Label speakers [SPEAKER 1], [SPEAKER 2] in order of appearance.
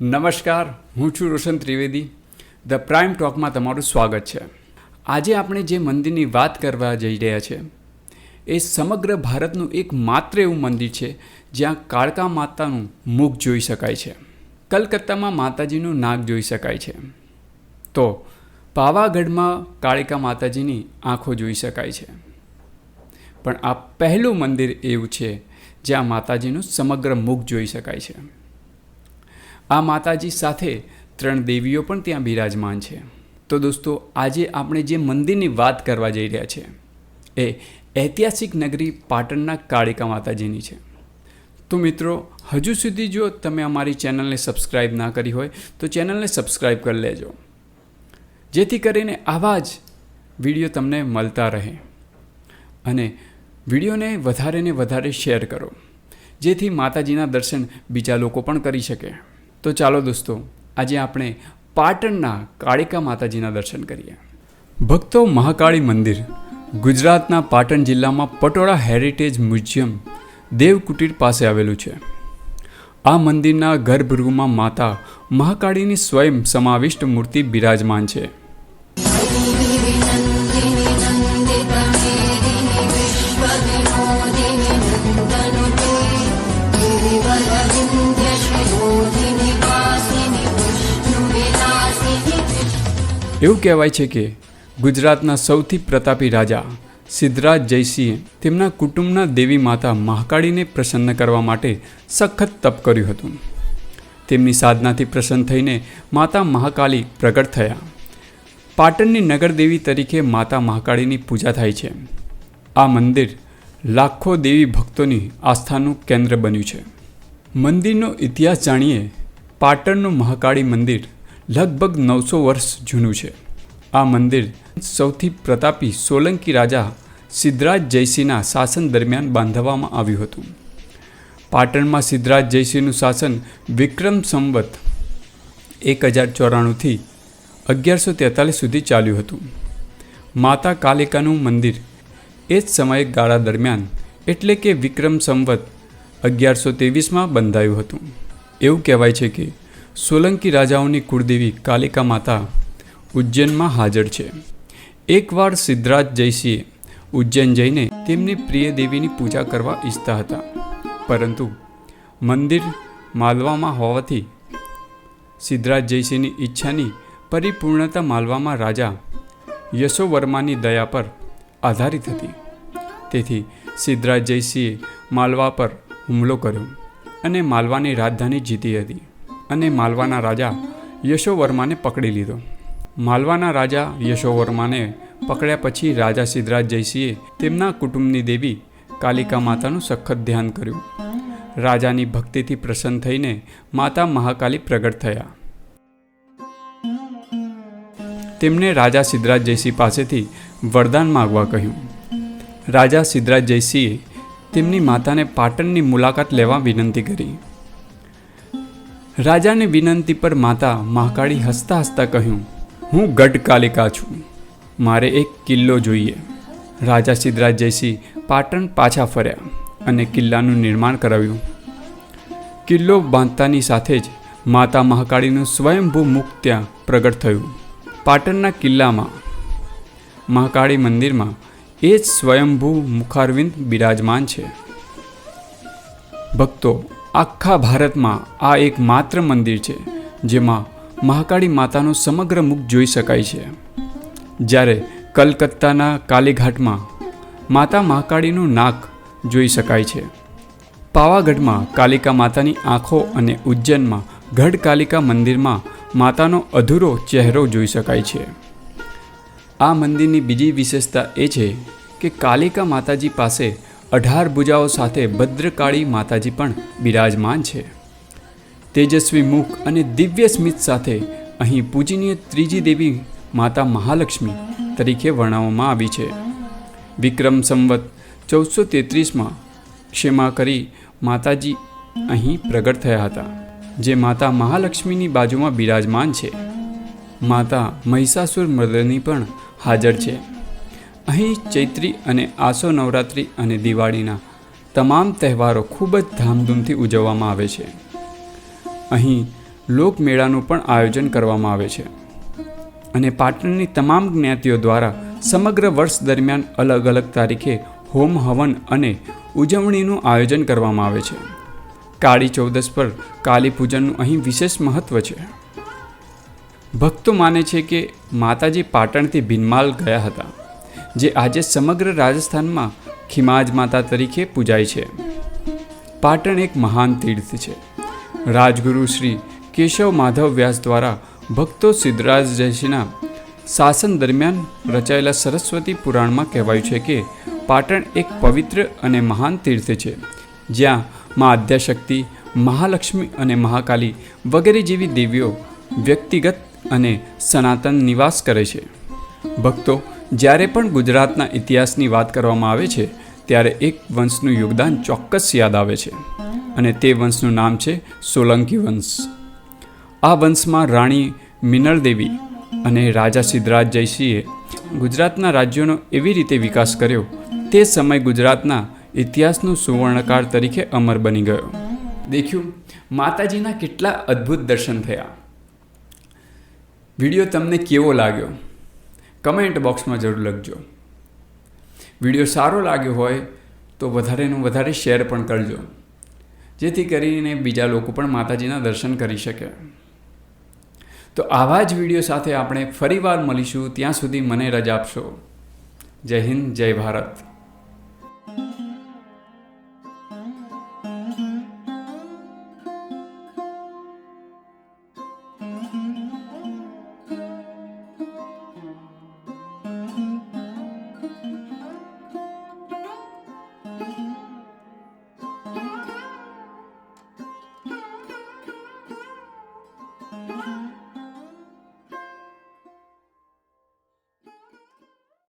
[SPEAKER 1] નમસ્કાર, હું છું રોશન ત્રિવેદી. ધ પ્રાઇમ ટોકમાં તમારું સ્વાગત છે. આજે આપણે જે મંદિરની વાત કરવા જઈ રહ્યા છે, એ સમગ્ર ભારતનું એક માત્ર એવું મંદિર છે, જ્યાં કાળકા માતાનું મુખ જોઈ શકાય છે. કલકત્તામાં માતાજીનું નાક જોઈ શકાય છે. તો પાવાગઢમાં કાળિકા માતાજીની આંખો જોઈ શકાય છે. પણ આ પહેલું મંદિર એવું છે, જ્યાં માતાજીનું સમગ્ર મુખ જોઈ શકાય છે. આ માતાજી સાથે ત્રણ દેવીઓ પણ ત્યાં બિરાજમાન છે. તો દોસ્તો, આજે આપણે જે મંદિરની વાત કરવા જઈ રહ્યા છે, એ ઐતિહાસિક નગરી પાટણના કાળિકા માતાજીની છે. તો મિત્રો, હજુ સુધી જો તમે અમારી ચેનલને સબસ્ક્રાઈબ ના કરી હોય, તો ચેનલને સબસ્ક્રાઈબ કરી લેજો. જેથી કરીને આવા જ વીડિયો તમને મળતા રહે. અને વિડીયોને વધારે ને વધારે શેર કરો. જેથી માતાજીના દર્શન બીજા લોકો પણ કરી શકે. તો ચાલો દોસ્તો, આજે આપણે પાટણના કાળિકા માતાજીના દર્શન કરીએ. ભક્તો મહાકાળી મંદિર, ગુજરાતના પાટણ જિલ્લામાં પટોળા હેરિટેજ મ્યુઝિયમ, દેવકુટીર પાસે આવેલું છે. આ મંદિરના ગર્ભગૃહમાં માતા મહાકાળીની સ્વયં સમાવિષ્ટ મૂર્તિ બિરાજમાન છે. એવું કહેવાય છે કે ગુજરાતના સૌથી પ્રતાપી રાજા સિદ્ધરાજ જયસિંહે તેમના કુટુંબના દેવી માતા મહાકાળીને પ્રસન્ન કરવા માટે સખત તપ કર્યું હતું. તેમની સાધનાથી પ્રસન્ન થઈને માતા મહાકાળી પ્રગટ થયા. પાટણની નગરદેવી તરીકે માતા મહાકાળીની પૂજા થાય છે. આ મંદિર લાખો દેવી ભક્તોની આસ્થાનું કેન્દ્ર બન્યું છે. મંદિરનો ઇતિહાસ જાણીએ પાટણનું મહાકાળી મંદિર લગભગ નવસો વર્ષ જૂનું છે. આ મંદિર સૌથી પ્રતાપી સોલંકી રાજા સિદ્ધરાજ જયસિંહના શાસન દરમિયાન બાંધવામાં આવ્યું હતું. પાટણમાં સિદ્ધરાજ જયસિંહનું શાસન વિક્રમ સંવત એક હજાર ચોરાણુંથી અગિયારસો તેતાલીસ સુધી ચાલ્યું હતું. માતા કાલિકાનું મંદિર એ જ સમયે ગાળા દરમિયાન એટલે કે વિક્રમ સંવત અગિયારસો ત્રેવીસમાં બંધાયું હતું. એવું કહેવાય છે કે સોલંકી રાજાઓની કુળદેવી કાલિકા માતા ઉજ્જૈનમાં હાજર છે. એકવાર સિદ્ધરાજ જયસિંહે ઉજ્જૈન જઈને તેમની પ્રિય દેવીની પૂજા કરવા ઈચ્છતા હતા. પરંતુ મંદિર માલવામાં હોવાથી સિદ્ધરાજ જયસિંહની ઈચ્છાની પરિપૂર્ણતા માલવામાં રાજા યશોવર્માની દયા પર આધારિત હતી. તેથી સિદ્ધરાજ જયસિંહે માલવા પર હુમલો કર્યો અને માલવાની રાજધાની જીતી હતી. અને માલવાના રાજા યશોવર્માને પકડી લીધો. માલવાના રાજા યશોવર્માને પકડ્યા પછી રાજા સિદ્ધરાજ જયસિંહે તેમના કુટુંબની દેવી કાલિકા માતાનું સખત ધ્યાન કર્યું. રાજાની ભક્તિથી પ્રસન્ન થઈને માતા મહાકાલી પ્રગટ થયા. તેમણે રાજા સિદ્ધરાજ જયસિંહ પાસેથી વરદાન માગવા કહ્યું. રાજા સિદ્ધરાજ જયસિંહે તેમની માતાને પાટણની મુલાકાત લેવા વિનંતી કરી. રાજાની વિનંતી પર માતા મહાકાળી હસતા હસતા કહ્યું, હું ગઢકાલિકા છું. મારે એક કિલ્લો જોઈએ. રાજા સિદ્ધરાજ જયસિંહ પાટણ પાછા ફર્યા અને કિલ્લાનું નિર્માણ કરાવ્યું. કિલ્લો બાંધતાની સાથે જ માતા મહાકાળીનું સ્વયંભૂ મુખ ત્યાં પ્રગટ થયું. પાટણના કિલ્લામાં મહાકાળી મંદિરમાં એ જ સ્વયંભૂ મુખારવિંદ બિરાજમાન છે. ભક્તો આખા ભારતમાં આ એક માત્ર મંદિર છે, જેમાં મહાકાળી માતાનો સમગ્ર મુખ જોઈ શકાય છે. જ્યારે કલકત્તાના કાલીઘાટમાં માતા મહાકાળીનું નાક જોઈ શકાય છે. પાવાગઢમાં કાલિકા માતાની આંખો અને ઉજ્જૈનમાં ગઢ કાલિકા મંદિરમાં માતાનો અધૂરો ચહેરો જોઈ શકાય છે. આ મંદિરની બીજી વિશેષતા એ છે કે કાલિકા માતાજી પાસે અઢાર ભુજાઓ સાથે ભદ્રકાળી માતાજી પણ બિરાજમાન છે. તેજસ્વી મુખ અને દિવ્ય સ્મિત સાથે અહીં પૂજનીય ત્રીજી દેવી માતા મહાલક્ષ્મી તરીકે વર્ણવવામાં આવી છે. વિક્રમ સંવત ચૌદસો તેત્રીસમાં ક્ષમા કરી માતાજી અહીં પ્રગટ થયા હતા, જે માતા મહાલક્ષ્મીની બાજુમાં બિરાજમાન છે. માતા મહિષાસુર મર્દની પણ હાજર છે. અહીં ચૈત્રી અને આસો નવરાત્રિ અને દિવાળીના તમામ તહેવારો ખૂબ જ ધામધૂમથી ઉજવવામાં આવે છે. અહીં લોકમેળાનું પણ આયોજન કરવામાં આવે છે અને પાટણની તમામ જ્ઞાતિઓ દ્વારા સમગ્ર વર્ષ દરમિયાન અલગ અલગ તારીખે હોમ હવન અને ઉજવણીનું આયોજન કરવામાં આવે છે. કાળી ચૌદસ પર કાલી પૂજનનું અહીં વિશેષ મહત્વ છે. ભક્તો માને છે કે માતાજી પાટણથી ભીનમાલ ગયા હતા. જે આજે સમગ્ર રાજસ્થાનમાં ખિમાજ માતા તરીકે પૂજાય છે. પાટણ એક મહાન તીર્થ છે. રાજગુરુ શ્રી કેશવ માધવ વ્યાસ દ્વારા ભક્તો સિદ્ધરાજ જયસિંહના શાસન દરમિયાન રચાયેલા સરસ્વતી પુરાણમાં કહેવાયું છે કે પાટણ એક પવિત્ર અને મહાન તીર્થ છે. જ્યાં મા આદ્યાશક્તિ, મહાલક્ષ્મી અને મહાકાલી વગેરે જેવી દેવીઓ વ્યક્તિગત અને સનાતન નિવાસ કરે છે. ભક્તો જ્યારે પણ ગુજરાતના ઇતિહાસની વાત કરવામાં આવે છે, ત્યારે એક વંશનું યોગદાન ચોક્કસ યાદ આવે છે અને તે વંશનું નામ છે સોલંકી વંશ. આ વંશમાં રાણી મિનળ દેવી અને રાજા સિદ્ધરાજ જયસિંહે ગુજરાતના રાજ્યોનો એવી રીતે વિકાસ કર્યો, તે સમય ગુજરાતના ઇતિહાસનો સુવર્ણકાળ તરીકે અમર બની ગયો. દેખ્યું? માતાજીના કેટલા અદ્ભુત દર્શન થયા. વીડિયો તમને કેવો લાગ્યો? કમેન્ટ બોક્સમાં જરૂર લખજો. વીડિયો સારો લાગ્યો હોય તો વધારેનું વધારે શેર પણ કરજો. જેથી કરીને બીજા લોકો પણ માતાજીના દર્શન કરી શકે. તો આવા જ વીડિયો સાથે આપણે ફરીવાર મળીશું. ત્યાં સુધી મને રજા આપશો. જય હિન્દ, જય ભારત.